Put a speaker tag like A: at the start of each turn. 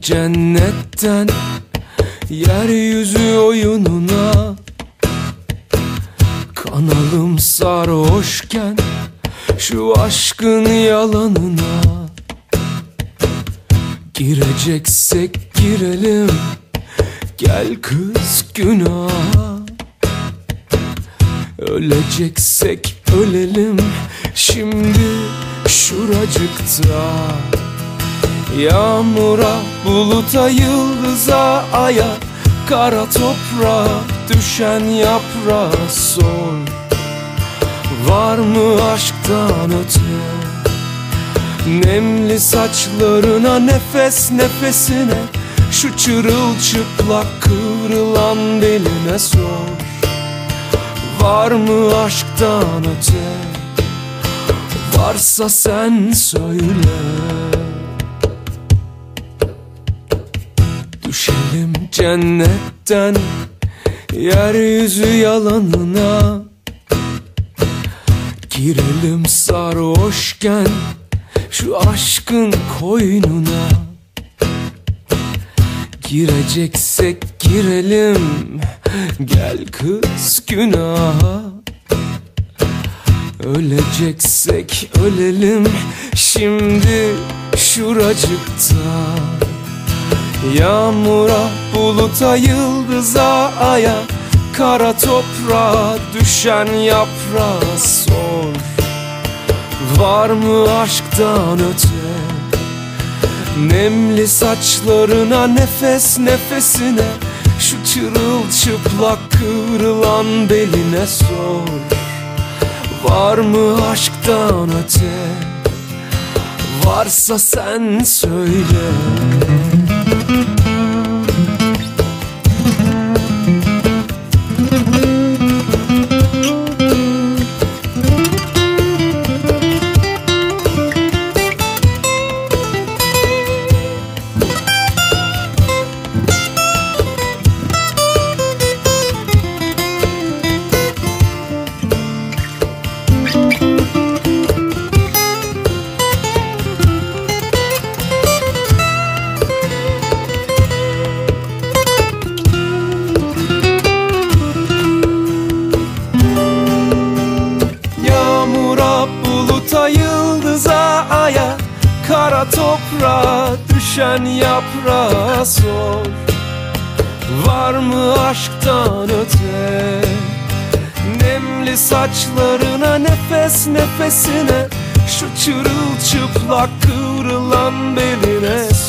A: cennetten Yeryüzü oyununa. Kanalım sarhoşken Şu aşkın yalanına. Gireceksek girelim Gel kız günaha. Öleceksek ölelim Şimdi şuracıkta Yağmura, buluta, yıldıza, aya Kara toprağa düşen yaprağa sor. Var mı aşktan öte? Nemli saçlarına nefes nefesine Şu çırılçıplak kıvrılan beline sor. Var mı aşktan öte? Varsa sen söyle Düşelim cennetten Yeryüzü yalanına. Girelim sarhoşken Şu aşkın koynuna. Gireceksek girelim Gel kız günaha. Öleceksek ölelim Şimdi şuracıkta Yağmura, buluta, yıldıza, aya Kara toprağa düşen yaprağa sor. Var mı aşktan öte? Nemli saçlarına nefes nefesine Şu çırılçıplak kıvrılan beline sor. Var mı aşktan öte? Varsa sen söyle Kara toprağa düşen yaprağa sor. Var mı aşktan öte? Nemli saçlarına nefes nefesine Şu çırılçıplak kıvrılan beline